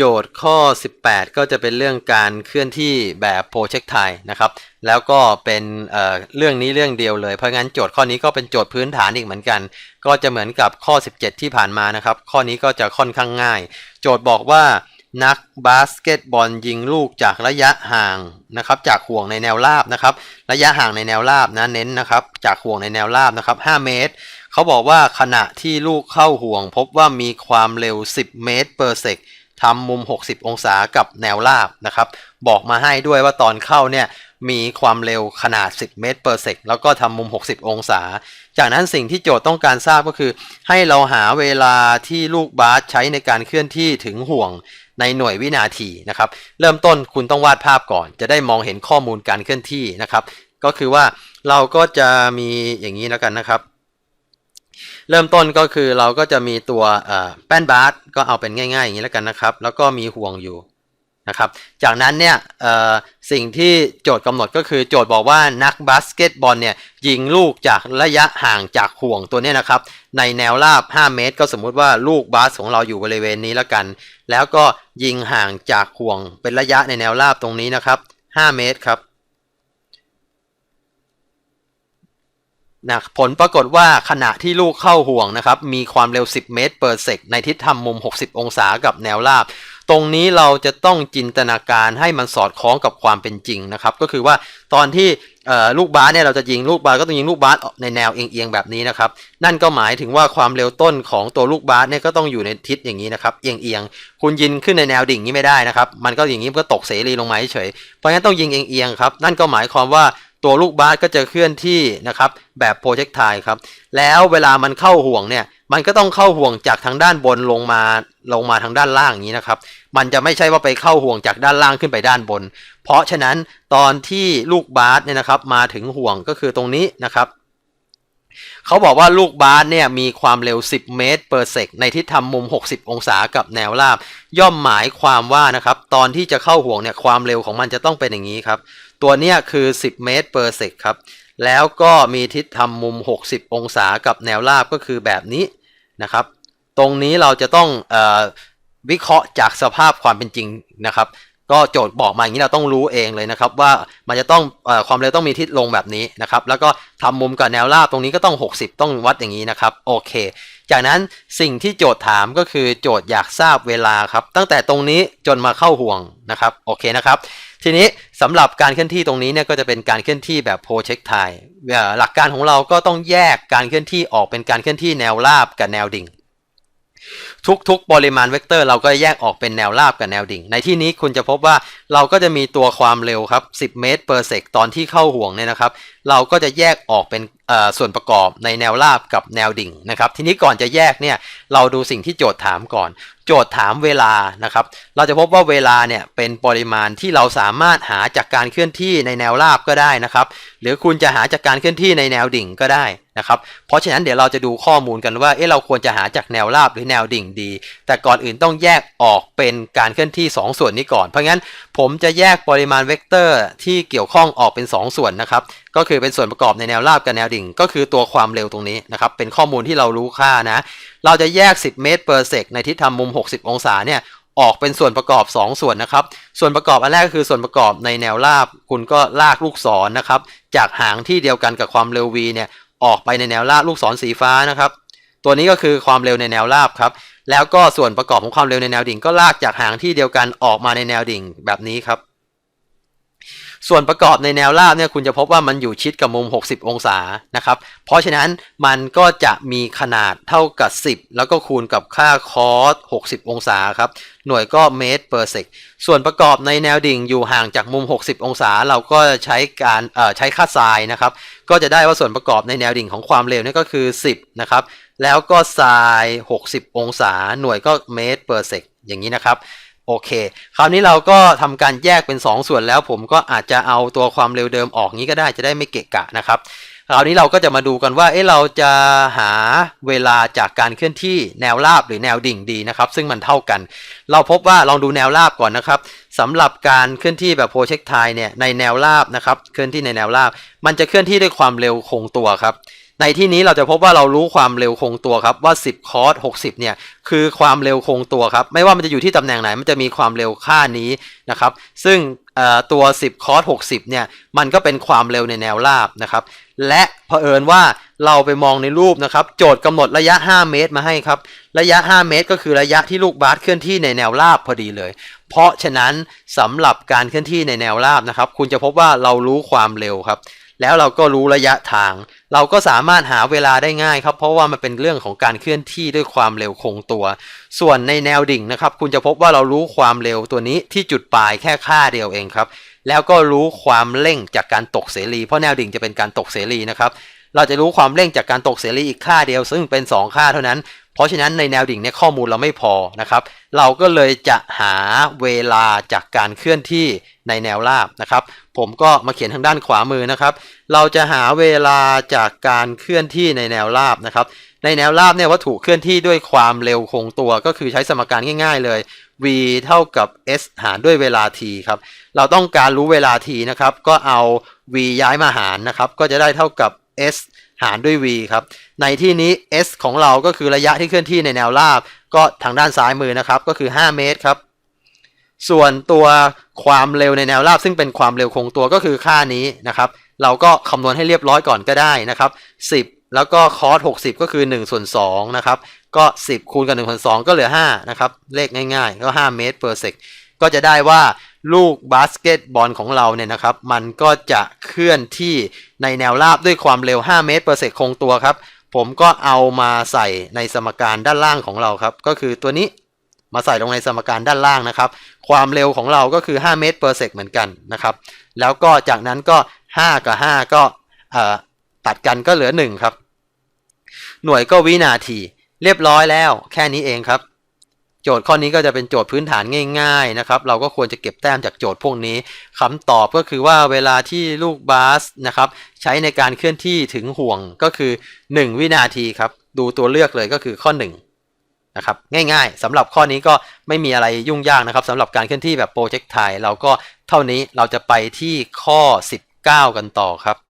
โจทย์ข้อ 18 ก็จะเป็นเรื่องการเคลื่อนที่แบบโปรเจกต์ไทนะครับ แล้วก็เป็นเเรื่องนี้เรื่องเดียวเลย เพราะงั้นโจทย์ข้อนี้ก็เป็นโจทย์พื้นฐานอีกเหมือนกัน ก็จะเหมือนกับข้อ 17 ที่ผ่านมานะครับ ข้อนี้ก็จะค่อนข้างง่าย โจทย์บอกว่านักบาสเกตบอลยิงลูกจากระยะห่างนะครับจากห่วงในแนวราบนะครับ ระยะห่างในแนวราบนะเน้นนะครับ จากห่วงในแนวราบนะครับ 5 เมตร เขาบอกว่าขณะที่ลูกเข้าห่วง พบว่ามีความเร็ว 10 เมตร per sec ทำมุม 60 องศากับแนวราบนะครับ บอกมาให้ด้วยว่าตอนเข้าเนี่ยมีความเร็วขนาด 10 เมตร per sec แล้วก็ทำมุม 60 องศา จากนั้นสิ่งที่โจทย์ต้องการทราบก็คือ ให้เราหาเวลาที่ลูกบาสใช้ในการเคลื่อนที่ถึงห่วงในหน่วยวินาทีนะครับ เริ่มต้นคุณต้องวาดภาพก่อน จะได้มองเห็นข้อมูลการเคลื่อนที่นะครับ ก็คือว่าเราก็จะมีอย่างนี้แล้วกันนะครับ เริ่มต้นก็คือเราก็จะมีตัวแป้นบาสก็เอาเป็นง่ายๆอย่างนี้แล้วกันนะครับ แล้วก็มีห่วงอยู่นะครับ จากนั้นเนี่ยสิ่งที่โจทย์กำหนดก็คือโจทย์บอกว่านักบาสเกตบอลเนี่ยยิงลูกจากระยะห่างจากห่วงตัวนี้นะครับ ในแนวราบ 5 เมตร ก็สมมุติว่าลูกบาสของเราอยู่บริเวณนี้แล้วกัน แล้วก็ยิงห่างจากห่วงเป็นระยะในแนวราบตรงนี้นะครับ 5 เมตรครับ นะผลปรากฏว่าขณะที่ลูกเข้าห่วงนะครับ มีความเร็ว 10 เมตรเปอร์เซกในทิศทางมุม 60 องศากับแนวราบ ตรงนี้เราจะต้องจินตนาการให้มันสอดคล้องกับความเป็นจริงนะครับ ก็คือว่าตอนที่ลูกบาสเนี่ยเราจะยิงลูกบาสก็ต้องยิงลูกบาสในแนวเอียงๆแบบนี้นะครับ นั่นก็หมายถึงว่าความเร็วต้นของตัวลูกบาสเนี่ยก็ต้องอยู่ในทิศอย่างนี้นะครับเอียงๆคุณยิงขึ้นในแนวดิ่งนี้ไม่ได้นะครับ มันก็อย่างนี้ก็ตกเสรีลงมาเฉยเพราะงั้นต้องยิงเอียงๆครับนั่นก็หมายความว่า ตัวลูกบาสก็จะเคลื่อนที่นะครับแบบโปรเจกไทครับ แล้วเวลามันเข้าห่วงเนี่ย มันก็ต้องเข้าห่วงจากทางด้านบนลงมาลงมาทางด้านล่างอย่างนี้นะครับ มันจะไม่ใช่ว่าไปเข้าห่วงจากด้านล่างขึ้นไปด้านบน เพราะฉะนั้นตอนที่ลูกบาสเนี่ยนะครับมาถึงห่วงก็คือตรงนี้นะครับ เขาบอกว่าลูกบาสเนี่ยมีความเร็ว 10 เมตรเปอร์เซกในทิศทางมุม 60 องศากับแนวราบ ย่อมหมายความว่านะครับตอนที่จะเข้าห่วงเนี่ยความเร็วของมันจะต้องเป็นอย่างนี้ครับ ตัวเนี้ยคือ 10 เมตรเปอร์เซกครับแล้วก็มีทิศทำมุม 60 องศากับแนวราบก็คือแบบนี้นะครับ ตรงนี้เราจะต้องออวิเคราะห์จากสภาพความเป็นจริงนะครับ ก็โจทย์บอกมาอย่างนี้เราต้องรู้เองเลยนะครับว่ามันจะต้องอความเร็วต้องมีทิศลงแบบนี้นะครับแล้วก็ทำมุมกับแนวราบตรงนี้ก็ต้อง 60 ต้องวัดอย่างนี้นะครับโอเค จากนั้นสิ่งที่โจทย์ถามก็คือโจทย์อยากทราบเวลาครับตั้งแต่ตรงนี้จนมาเข้าห่วงนะครับโอเคนะครับทีนี้สำหรับการเคลื่อนที่ตรงนี้เนี่ยก็จะเป็นการเคลื่อนที่แบบโพเช็คไทหลักการของเราก็ต้องแยกการเคลื่อนที่ออกเป็นการเคลื่อนที่แนวราบกับแนวดิ่ง ทุกๆ ปริมาณเวกเตอร์เราก็แยกออกเป็นแนวราบกับแนวดิ่ง ในที่นี้คุณจะพบว่าเราก็จะมีตัวความเร็วครับ 10 เมตรเปอร์เซกตอนที่เข้าห่วงเนี่ยนะครับ เราก็จะแยกออกเป็นส่วนประกอบในแนวราบกับแนวดิ่งนะครับ ทีนี้ก่อนจะแยกเนี่ยเราดูสิ่งที่โจทย์ถามก่อน โจทย์ถามเวลานะครับ เราจะพบว่าเวลาเนี่ยเป็นปริมาณที่เราสามารถหาจากการเคลื่อนที่ในแนวราบก็ได้นะครับ หรือคุณจะหาจากการเคลื่อนที่ในแนวดิ่งก็ได้นะครับ เพราะฉะนั้นเดี๋ยวเราจะดูข้อมูลกันว่าเอ๊ะเราควรจะหาจากแนวราบหรือแนวดิ่งดี แต่ก่อนอื่นต้องแยกออกเป็นการเคลื่อนที่ 2 ส่วนนี้ก่อน เพราะงั้นผมจะแยกปริมาณเวกเตอร์ที่เกี่ยวข้องออกเป็น 2 ส่วนนะครับ ก็คือเป็นส่วนประกอบในแนวราบกับแนวดิ่ง ก็คือตัวความเร็วตรงนี้นะครับ เป็นข้อมูลที่เรารู้ค่านะ เราจะแยก 10 เมตรเปอร์เซกในทิศทางมุม 60 องศาเนี่ยออกเป็นส่วนประกอบ 2 ส่วนนะครับ ส่วนประกอบอันแรกก็คือส่วนประกอบในแนวราบ คุณก็ลากลูกศรนนะครับ จากหางที่เดียวกันกับความเร็ว v เนี่ยออกไปในแนวราบลูกศรสีฟ้านะครับ ตัวนี้ก็คือความเร็วในแนวราบครับ แล้วก็ส่วนประกอบของความเร็วในแนวดิ่ง ก็ลากจากหางที่เดียวกันออกมาในแนวดิ่งแบบนี้ครับ ส่วนประกอบในแนวราบเนี่ยคุณจะพบว่ามันอยู่ชิดกับมุม 60 องศานะครับ เพราะฉะนั้นมันก็จะมีขนาดเท่ากับ 10 แล้วก็คูณกับค่าคอส 60 องศาครับ หน่วยก็เมตรเปอร์เซกส่วนประกอบในแนวดิ่งอยู่ห่างจากมุม 60 องศา เราก็ใช้การใช้ค่าไซน์นะครับ ก็จะได้ว่าส่วนประกอบในแนวดิ่งของความเร็วนี่ก็คือ 10 นะครับ แล้วก็ไซน์60 องศา หน่วยก็เมตรเปอร์เซกอย่างนี้นะครับ โอเค คราวนี้เราก็ทำการแยกเป็น 2 ส่วนแล้วผมก็อาจจะเอาตัวความเร็วเดิมออกงี้ก็ได้จะได้ไม่เกะกะนะครับ คราวนี้เราก็จะมาดูกันว่า เอ๊ะเราจะหาเวลาจากการเคลื่อนที่แนวราบหรือแนวดิ่งดีนะครับ ซึ่งมันเท่ากัน เราพบว่าลองดูแนวราบก่อนนะครับสำหรับการเคลื่อนที่แบบโปรเจกต์ไทเนี่ยในแนวราบนะครับ เคลื่อนที่ในแนวราบ มันจะเคลื่อนที่ด้วยความเร็วคงตัวครับ ในที่นี้เราจะพบว่าเรารู้ความเร็วคงตัวครับว่า 10 คอร์ส60 เนี่ยคือความเร็วคงตัวครับ ไม่ว่ามันจะอยู่ที่ตำแหน่งไหนมันจะมีความเร็วค่านี้นะครับ ซึ่งตัว 10 คอร์ส60 เนี่ยมันก็เป็นความเร็วในแนวราบนะครับ และเผอิญว่าเราไปมองในรูปนะครับ โจทย์กำหนดระยะ 5 เมตรมาให้ครับ ระยะ 5 เมตร ก็คือระยะที่ลูกบาสเคลื่อนที่ในแนวราบพอดีเลย เพราะฉะนั้นสำหรับการเคลื่อนที่ในแนวราบนะครับ คุณจะพบว่าเรารู้ความเร็วครับ แล้วเราก็รู้ระยะทาง เราก็สามารถหาเวลาได้ง่ายครับ เพราะว่ามันเป็นเรื่องของการเคลื่อนที่ด้วยความเร็วคงตัว ส่วนในแนวดิ่งนะครับ คุณจะพบว่าเรารู้ความเร็วตัวนี้ที่จุดปลายแค่ค่าเดียวเองครับ แล้วก็รู้ความเร่งจากการตกเสรี เพราะแนวดิ่งจะเป็นการตกเสรีนะครับ เราจะรู้ความเร่งจากการตกเสรีอีกค่าเดียว ซึ่งเป็น 2 ค่าเท่านั้น เพราะฉะนั้นในแนวดิ่งเนี่ยข้อมูลเราไม่พอนะครับ เราก็เลยจะหาเวลาจากการเคลื่อนที่ในแนวราบนะครับ ผมก็มาเขียนทางด้านขวามือนะครับ เราจะหาเวลาจากการเคลื่อนที่ในแนวราบนะครับ ในแนวราบเนี่ยวัตถุเคลื่อนที่ด้วยความเร็วคงตัวก็คือใช้สมการง่าย ๆ เลย v เท่ากับ s หารด้วยเวลา t ครับ เราต้องการรู้เวลา t นะครับ ก็เอา v ย้ายมาหารนะครับ ก็จะได้เท่ากับ s หารด้วย v ครับ ในที่นี้ s ของเราก็คือระยะที่เคลื่อนที่ในแนวราบ ก็ทางด้านซ้ายมือนะครับ ก็คือ 5 เมตรครับ ส่วนตัวความเร็วในแนวราบ ซึ่งเป็นความเร็วคงตัวก็คือค่านี้นะครับ เราก็คำนวณให้เรียบร้อยก่อนก็ได้นะครับ 10 แล้วก็คอส60 ก็คือ1ส่วน2นะครับ ก็ 10 คูณกับ1ส่วน2ก็เหลือ5นะครับ เลขง่ายๆ ก็ 5 เมตร per sec ก็จะได้ว่า ลูกบาสเกตบอลของเราเนี่ยนะครับ มันก็จะเคลื่อนที่ในแนวราบด้วยความเร็ว 5 เมตร per sec คงตัวครับ ผมก็เอามาใส่ในสมการด้านล่างของเราครับ ก็คือตัวนี้มาใส่ลงในสมการด้านล่างนะครับ ความเร็วของเราก็คือ 5 เมตร per sec เหมือนกันนะครับ แล้วก็จากนั้นก็ 5 กับ 5 ก็ตัดกันก็เหลือ 1 ครับ หน่วยก็วินาที เรียบร้อยแล้ว แค่นี้เองครับ จทย์ข้อนี้ก็จะเป็นโจทย์พื้นฐานง่ายๆนะครับเราก็ควรจะเก็บแต้มจากโจทย์พวกนี้คำตอบก็คือว่าเวลาที่ลูกบาสนะครับใช้ในการเคลื่อนที่ถึงห่วงก็คือ 1 วินาทีครับดูตัวเลือกเลยก็คือข้อ1นะครับง่ายๆสำหรับข้อนี้ก็ไม่มีอะไรยุ่งยากนะครับสำหรับการเคลื่อนที่แบบโปรเจกต์ไทเราก็เท่านี้เราจะไปที่ข้อ 19 กันต่อครับ